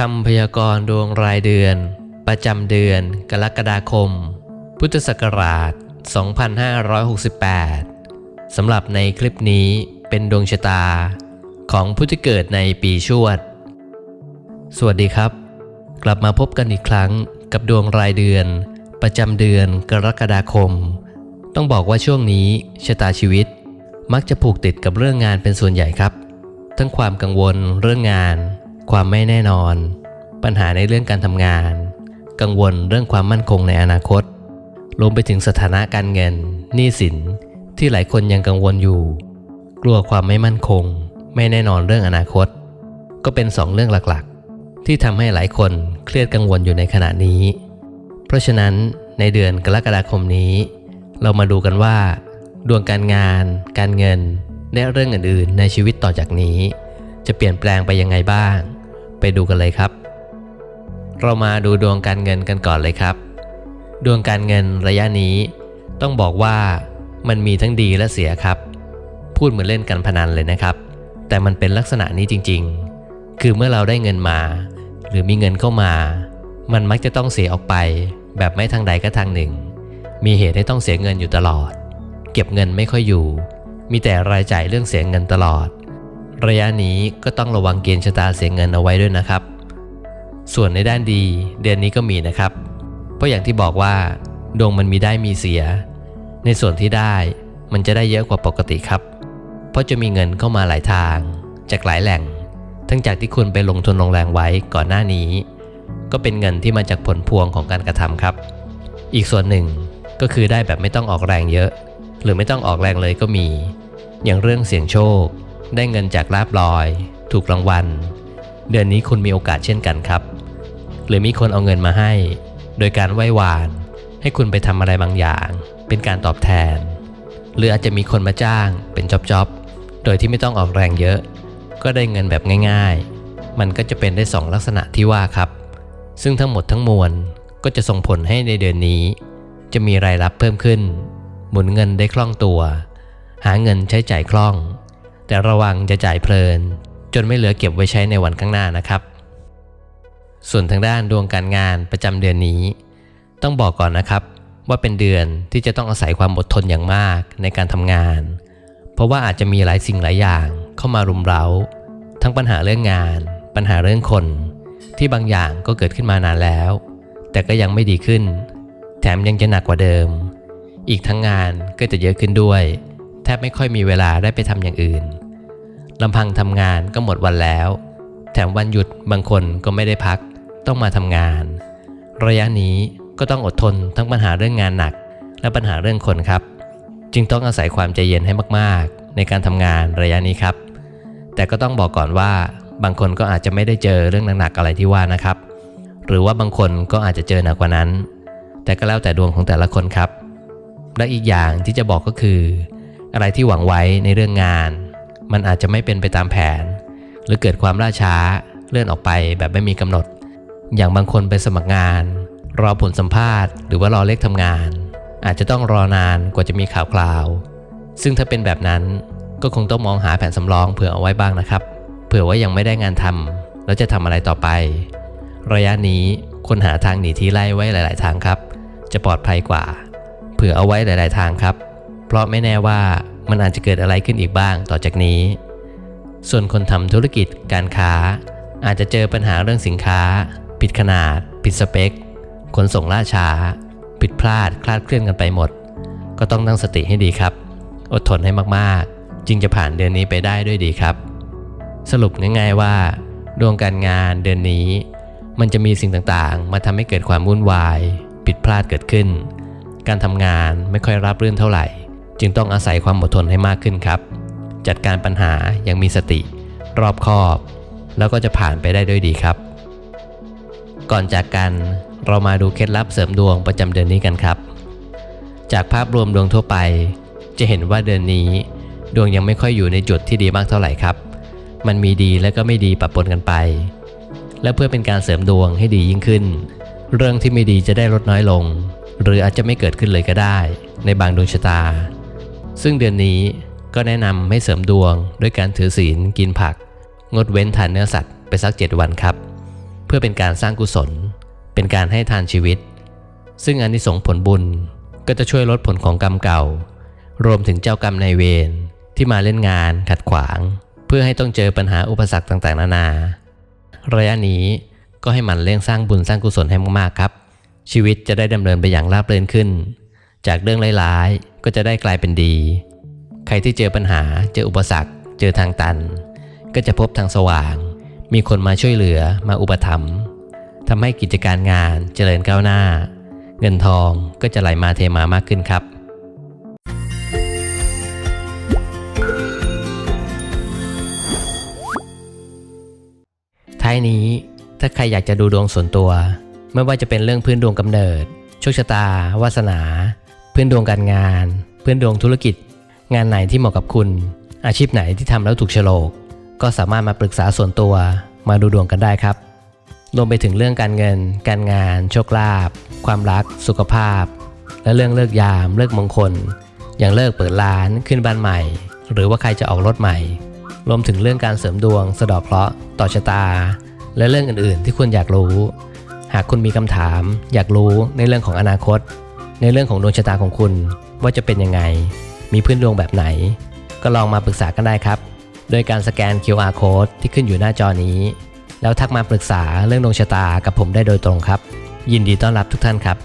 คำพยากรณ์ดวงรายเดือน ประจำเดือน กรกฎาคม พุทธศักราช 2568 สำหรับในคลิปนี้เป็นดวงชะตา ของผู้ที่เกิดในปีชวด สวัสดีครับ กลับมาพบกันอีกครั้งกับดวงรายเดือน ประจำเดือนกรกฎาคม ต้องบอกว่าช่วงนี้ชะตาชีวิต มักจะผูกติดกับเรื่องงานเป็นส่วนใหญ่ครับ ทั้งความกังวลเรื่องงาน ความไม่แน่นอน ปัญหาในเรื่องการทำงาน กังวลเรื่องความมั่นคงในอนาคต รวมไปถึงสถานะการเงิน หนี้สิน ที่หลายคนยังกังวลอยู่ กลัวความไม่มั่นคง ไม่แน่นอนเรื่องอนาคต ก็เป็นสองเรื่องหลักๆ ที่ทำให้หลายคนเครียดกังวลอยู่ในขณะนี้ เพราะฉะนั้นในเดือนกรกฎาคมนี้ เรามาดูกันว่า ดวงการงาน การเงินและเรื่องอื่นๆ ในชีวิตต่อจากนี้ จะเปลี่ยนแปลงไปยังไงบ้าง ไปดูกันเลยครับ เรามาดูดวงการเงินกันก่อนเลยครับ ดวงการเงินระยะนี้ ต้องบอกว่ามันมีทั้งดีและเสียครับ พูดเหมือนเล่นกันพนันเลยนะครับ แต่มันเป็นลักษณะนี้จริงๆ คือเมื่อเราได้เงินมา หรือมีเงินเข้ามา มันมักจะต้องเสียออกไป แบบไม่ทางใดก็ทางหนึ่ง มีเหตุให้ต้องเสียเงินอยู่ตลอด เก็บเงินไม่ค่อยอยู่ มีแต่รายจ่ายเรื่องเสียเงินตลอด ระยะนี้ก็ต้องระวังเกณฑ์ชะตาเสียเงินเอาไว้ด้วยนะครับ ส่วนในด้านดีเดือนนี้ก็มีนะครับ เพราะอย่างที่บอกว่า ดวงมันมีได้มีเสีย ในส่วนที่ได้มันจะได้เยอะกว่าปกติครับ เพราะจะมีเงินเข้ามาหลายทาง จากหลายแหล่ง ทั้งจากที่คุณไปลงทุนลงแรงไว้ก่อนหน้านี้ ก็เป็นเงินที่มาจากผลพวงของการกระทำครับ อีกส่วนหนึ่งก็คือได้แบบไม่ต้องออกแรงเยอะ หรือไม่ต้องออกแรงเลยก็มี อย่างเรื่องเสี่ยงโชค ได้เงินจากลาบลอย ถูกรางวัล เดือนนี้คุณมีโอกาสเช่นกันครับ หรือมีคนเอาเงินมาให้ โดยการไหว้วาน ให้คุณไปทำอะไรบางอย่าง เป็นการตอบแทน หรืออาจจะมีคนมาจ้างเป็นจ็อบๆ โดยที่ไม่ต้องออกแรงเยอะ ก็ได้เงินแบบง่าย ๆ มันก็จะเป็นได้สองลักษณะที่ว่าครับ ซึ่งทั้งหมดทั้งมวลก็จะส่งผลให้ในเดือนนี้ จะมีรายรับเพิ่มขึ้น หมุนเงินได้คล่องตัว หาเงินใช้จ่ายคล่อง แต่ระวังจะจ่ายเพลิน จนไม่เหลือเก็บไว้ใช้ในวันข้างหน้านะครับ ส่วนทางด้านดวงการงานประจำเดือนนี้ ต้องบอกก่อนนะครับ ว่าเป็นเดือนที่จะต้องอาศัยความอดทนอย่างมากในการทำงาน เพราะว่าอาจจะมีหลายสิ่งหลายอย่างเข้ามารุมเร้า ทั้งปัญหาเรื่องงาน ปัญหาเรื่องคน ที่บางอย่างก็เกิดขึ้นมานานแล้ว แต่ก็ยังไม่ดีขึ้น แถมยังจะหนักกว่าเดิม อีกทั้งงานก็จะเยอะขึ้นด้วย แทบไม่ค่อยมีเวลาได้ไปทำอย่างอื่นลำพังทำงานก็หมดวันแล้ว แถมวันหยุดบางคนก็ไม่ได้พัก ต้องมาทำงาน ระยะนี้ก็ต้องอดทนทั้งปัญหาเรื่องงานหนัก และปัญหาเรื่องคนครับ จึงต้องอาศัยความใจเย็นให้มากๆ ในการทำงานระยะนี้ครับ แต่ก็ต้องบอกก่อนว่า บางคนก็อาจจะไม่ได้เจอเรื่องหนักๆอะไรที่ว่านะครับ หรือว่าบางคนก็อาจจะเจอหนักกว่านั้น แต่ก็แล้วแต่ดวงของแต่ละคนครับและอีกอย่างที่จะบอกก็คือ อะไรที่หวังไว้ในเรื่องงาน มันอาจจะไม่เป็นไปตามแผน หรือเกิดความล่าช้าเลื่อนออกไปแบบไม่มีกำหนด อย่างบางคนไปสมัครงาน รอผลสัมภาษณ์หรือว่ารอเลขทำงาน อาจจะต้องรอนานกว่าจะมีข่าวคราว ซึ่งถ้าเป็นแบบนั้นก็คงต้องมองหาแผนสำรองเผื่อเอาไว้บ้างนะครับ เผื่อว่ายังไม่ได้งานทำแล้วจะทำอะไรต่อไป ระยะนี้คนหาทางหนีที่ไล่ไว้หลาย ๆ ทางครับ จะปลอดภัยกว่า เผื่อเอาไว้หลาย ๆ ทางครับ เพราะไม่แน่ว่ามันอาจจะเกิดอะไรขึ้นอีกบ้างต่อจากนี้ ส่วนคนทำธุรกิจการค้า อาจจะเจอปัญหาเรื่องสินค้า ผิดขนาด ผิดสเปค ขนส่งล่าช้า ผิดพลาดคลาดเคลื่อนกันไปหมด ก็ต้องตั้งสติให้ดีครับ อดทนให้มากๆ จึงจะผ่านเดือนนี้ไปได้ด้วยดีครับ สรุปง่ายๆว่า ดวงการงานเดือนนี้ มันจะมีสิ่งต่างๆ มาทำให้เกิดความวุ่นวาย ผิดพลาดเกิดขึ้น การทำงานไม่ค่อยรับรื่นเท่าไหร่ จึงต้องอาศัยความอดทนให้มากขึ้นครับ จัดการปัญหาอย่างมีสติ รอบคอบ แล้วก็จะผ่านไปได้ด้วยดีครับ ก่อนจากกันเรามาดูเคล็ดลับเสริมดวงประจำเดือนนี้กันครับ จากภาพรวมดวงทั่วไป จะเห็นว่าเดือนนี้ ดวงยังไม่ค่อยอยู่ในจุดที่ดีมากเท่าไหร่ครับ มันมีดีและก็ไม่ดีปะปนกันไป และเพื่อเป็นการเสริมดวงให้ดียิ่งขึ้น เรื่องที่ไม่ดีจะได้ลดน้อยลง หรืออาจจะไม่เกิดขึ้นเลยก็ได้ ในบางดวงชะตา ซึ่งเดือนนี้ก็แนะนำให้เสริมดวงด้วยการถือศีลกินผัก งดเว้นทานเนื้อสัตว์ไปสัก 7 วันครับ เพื่อเป็นการสร้างกุศล เป็นการให้ทานชีวิต ซึ่งอานิสงส์ผลบุญก็จะช่วยลดผลของกรรมเก่า รวมถึงเจ้ากรรมนายเวรที่มาเล่นงานขัดขวาง เพื่อให้ต้องเจอปัญหาอุปสรรคต่างๆ นานา ระยะนี้ก็ให้มันเร่งสร้างบุญสร้างกุศลให้มากๆครับ ชีวิตจะได้ดำเนินไปอย่างราบรื่นขึ้น จากเรื่องร้ายๆ ก็จะได้กลายเป็นดี ใครที่เจอปัญหา เจออุปสรรค เจอทางตัน ก็จะพบทางสว่าง มีคนมาช่วยเหลือ มาอุปถัมภ์ทำให้กิจการงานเจริญก้าวหน้า เงินทองก็จะไหลมาเทมามากขึ้นครับท้ายนี้ถ้าใครอยากจะดูดวงส่วนตัว ไม่ว่าจะเป็นเรื่องพื้นดวงกำเนิด โชคชะตา วาสนา เพื้นดวงการงาน เพื้นดวงธุรกิจ งานไหนที่เหมาะกับคุณ อาชีพไหนที่ทำแล้วถูกโฉลก ก็สามารถมาปรึกษาส่วนตัวมาดูดวงกันได้ครับ รวมไปถึงเรื่องการเงิน การงาน โชคลาภความรัก สุขภาพ และเรื่องเลิกยาม เลิกมงคล อย่างเลิกเปิดร้านขึ้นบ้านใหม่ หรือว่าใครจะออกรถใหม่ รวมถึงเรื่องการเสริมดวง สะดอกเคราะห์ต่อชะตา และเรื่องอื่นๆ ที่คุณอยากรู้ หากคุณมีคำถาม อยากรู้ในเรื่องของอนาคต ในเรื่องของดวงชะตาของคุณว่าจะเป็นยังไง มีพื้นดวงแบบไหน ก็ลองมาปรึกษากันได้ครับ โดยการสแกน QR code ที่ขึ้นอยู่หน้าจอนี้ แล้วทักมาปรึกษาเรื่องดวงชะตากับผมได้โดยตรงครับ ยินดีต้อนรับทุกท่านครับ